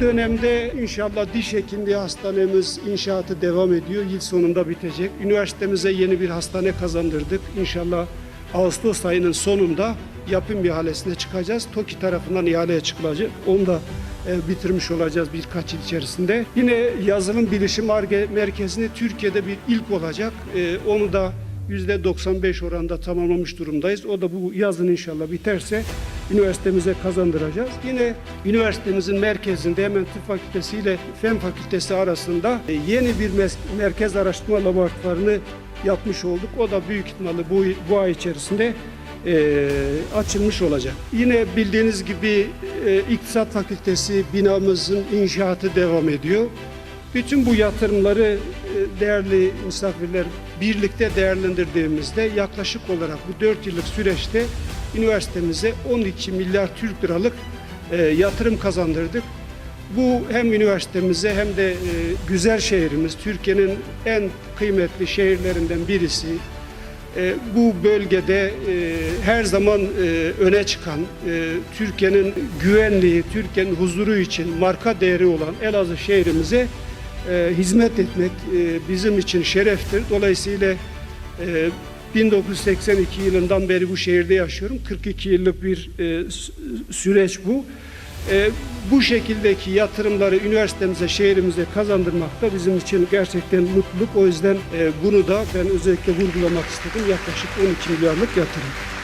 Dönemde inşallah diş hekimliği hastanemiz inşaatı devam ediyor. Yıl sonunda bitecek. Üniversitemize yeni bir hastane kazandırdık. İnşallah Ağustos ayının sonunda yapım ihalesine çıkacağız. TOKİ tarafından ihaleye çıkılacak. Onu da e, bitirmiş olacağız birkaç yıl içerisinde. Yine yazılım bilişim Ar-Ge merkezinde Türkiye'de bir ilk olacak. E, onu da %95 oranda tamamlamış durumdayız. O da bu yazın inşallah biterse üniversitemize kazandıracağız. Yine üniversitemizin merkezinde hemen tıp fakültesi ile fen fakültesi arasında e, yeni bir merkez araştırma laboratuvarını yapmış olduk. O da büyük ihtimalle bu, bu ay içerisinde e, açılmış olacak. Yine bildiğiniz gibi e, İktisat Fakültesi binamızın inşaatı devam ediyor. Bütün bu yatırımları e, değerli misafirler birlikte değerlendirdiğimizde yaklaşık olarak bu 4 yıllık süreçte üniversitemize 12 milyar Türk liralık e, yatırım kazandırdık. Bu hem üniversitemize hem de e, güzel şehrimiz, Türkiye'nin en kıymetli şehirlerinden birisi. E, bu bölgede e, her zaman e, öne çıkan, e, Türkiye'nin güvenliği, Türkiye'nin huzuru için marka değeri olan Elazığ şehrimize e, hizmet etmek e, bizim için şereftir. Dolayısıyla e, 1982 yılından beri bu şehirde yaşıyorum. 42 yıllık bir e, sü- süreç bu. E, bu şekildeki yatırımları üniversitemize, şehrimize kazandırmak da bizim için gerçekten mutluluk. O yüzden e, bunu da ben özellikle vurgulamak istedim. Yaklaşık 12 milyarlık yatırım.